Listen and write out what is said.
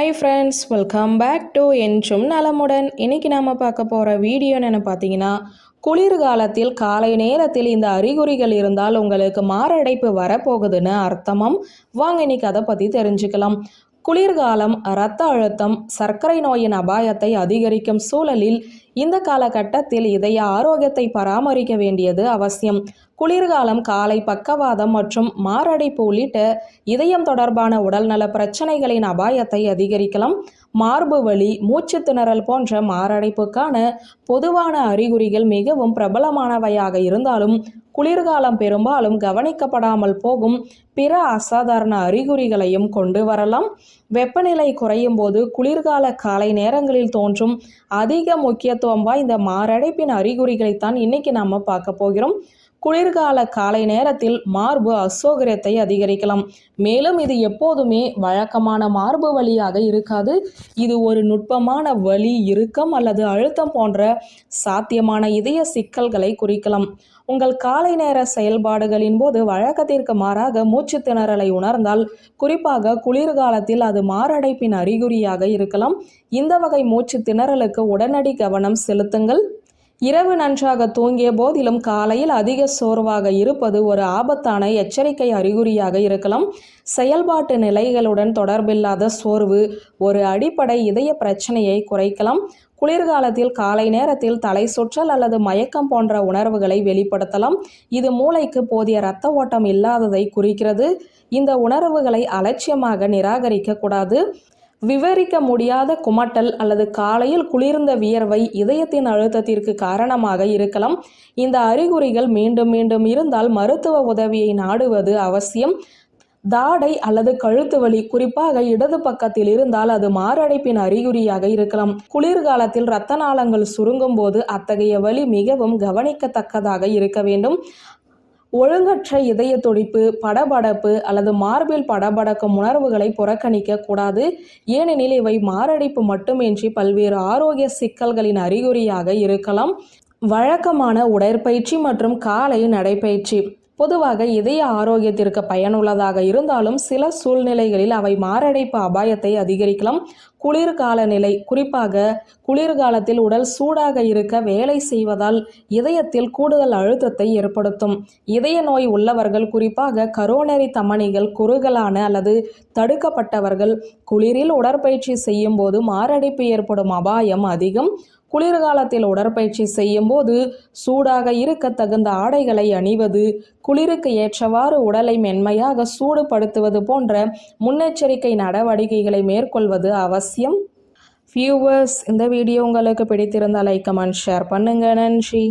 Hi friends welcome back to என்றும் நலமுடன் இன்னைக்கு நாம பார்க்க போகிற வீடியோ என்னென்னு பார்த்தீங்கன்னா குளிர்காலத்தில் காலை நேரத்தில் இந்த அறிகுறிகள் இருந்தால் உங்களுக்கு மாரடைப்பு வரப்போகுதுன்னு அர்த்தமும். வாங்க இன்னைக்கு அதை பற்றி தெரிஞ்சுக்கலாம். குளிர்காலம் இரத்த அழுத்தம் சர்க்கரை நோயின் அபாயத்தை அதிகரிக்கும் சூழலில் இந்த காலகட்டத்தில் இதய ஆரோக்கியத்தை பராமரிக்க வேண்டியது அவசியம். குளிர்காலம் காலை பக்கவாதம் மற்றும் மாரடைப்பு உள்ளிட்ட இதயம் தொடர்பான உடல்நல பிரச்சனைகளின் அபாயத்தை அதிகரிக்கலாம். மார்பு வலி மூச்சு திணறல் போன்ற மாரடைப்புக்கான பொதுவான அறிகுறிகள் மிகவும் பிரபலமானவையாக இருந்தாலும் குளிர்காலம் பெரும்பாலும் கவனிக்கப்படாமல் போகும் பிற அசாதாரண அறிகுறிகளையும் கொண்டு வரலாம். வெப்பநிலை குறையும் போது குளிர்கால காலை நேரங்களில் தோன்றும் அதிக முக்கியத்துவம் வாய்ந்த மாரடைப்பின் அறிகுறிகளைத்தான் இன்னைக்கு நாம பார்க்க போகிறோம். குளிர்கால காலை நேரத்தில் மார்பு அசௌகரியத்தை அதிகரிக்கலாம். மேலும் இது எப்போதுமே வழக்கமான மார்பு வழியாக இருக்காது. இது ஒரு நுட்பமான வலி இறுக்கம் அல்லது அழுத்தம் போன்ற சாத்தியமான இதய சிக்கல்களை குறிக்கலாம். உங்கள் காலை நேர செயல்பாடுகளின் போது வழக்கத்திற்கு மாறாக மூச்சு திணறலை உணர்ந்தால் குறிப்பாக குளிர்காலத்தில் அது மாரடைப்பின் அறிகுறியாக இருக்கலாம். இந்த வகை மூச்சு திணறலுக்கு உடனடி கவனம் செலுத்துங்கள். இரவு நன்றாக தூங்கிய போதிலும் காலையில் அதிக சோர்வாக இருப்பது ஒரு ஆபத்தான எச்சரிக்கை அறிகுறியாக இருக்கலாம். செயல்பாட்டு நிலைகளுடன் தொடர்பில்லாத சோர்வு ஒரு அடிப்படை இதய பிரச்சனையை குறைக்கலாம். குளிர்காலத்தில் காலை நேரத்தில் தலை சுற்றல் அல்லது மயக்கம் போன்ற உணர்வுகளை வெளிப்படுத்தலாம். இது மூளைக்கு போதிய இரத்த ஓட்டம் இல்லாததை குறிக்கிறது. இந்த உணர்வுகளை அலட்சியமாக நிராகரிக்க கூடாது விவரிக்க முடியாத குமட்டல் அல்லது காலையில் குளிர்ந்த வியர்வை இதயத்தின் அழுத்தத்திற்கு காரணமாக இருக்கலாம். இந்த அறிகுறிகள் மீண்டும் மீண்டும் இருந்தால் மருத்துவ உதவியை நாடுவது அவசியம். தாடை அல்லது கழுத்து வலி குறிப்பாக இடது பக்கத்தில் இருந்தால் அது மாரடைப்பின் அறிகுறியாக இருக்கலாம். குளிர்காலத்தில் இரத்த நாளங்கள் சுருங்கும் போது அத்தகைய வலி மிகவும் கவனிக்கத்தக்கதாக இருக்க வேண்டும். ஒழுங்கற்ற இதய துடிப்பு படபடப்பு அல்லது மார்பில் படபடக்கும் உணர்வுகளை புறக்கணிக்க கூடாது. ஏனெனில் இவை மாரடைப்பு மட்டுமின்றி பல்வேறு ஆரோக்கிய சிக்கல்களின் அறிகுறியாக இருக்கலாம். வழக்கமான உடற்பயிற்சி மற்றும் காலை நடைப்பயிற்சி. பொதுவாக இதய ஆரோக்கியத்திற்கு பயனுள்ளதாக இருந்தாலும் சில சூழ்நிலைகளில் அவை மாரடைப்பு அபாயத்தை அதிகரிக்கலாம். குளிர்கால நிலை குறிப்பாக குளிர்காலத்தில் உடல் சூடாக இருக்க வேலை செய்வதால் இதயத்தில் கூடுதல் அழுத்தத்தை ஏற்படுத்தும். இதய நோய் உள்ளவர்கள் குறிப்பாக கரோனரி தமனிகள் குறுகலான அல்லது தடுக்கப்பட்டவர்கள் குளிரில் உடற்பயிற்சி செய்யும் போது மாரடைப்பு ஏற்படும் அபாயம் அதிகம். குளிர்காலத்தில் உடற்பயிற்சி செய்யும் போது சூடாக இருக்க தகுந்த ஆடைகளை அணிவது குளிருக்கு ஏற்றவாறு உடலை மென்மையாக சூடுபடுத்துவது போன்ற முன்னெச்சரிக்கை நடவடிக்கைகளை மேற்கொள்வது அவசியம். வியூவர்ஸ் இந்த வீடியோ உங்களுக்கு பிடித்திருந்தால் லைக் கமெண்ட் ஷேர் பண்ணுங்கள் நன்றி.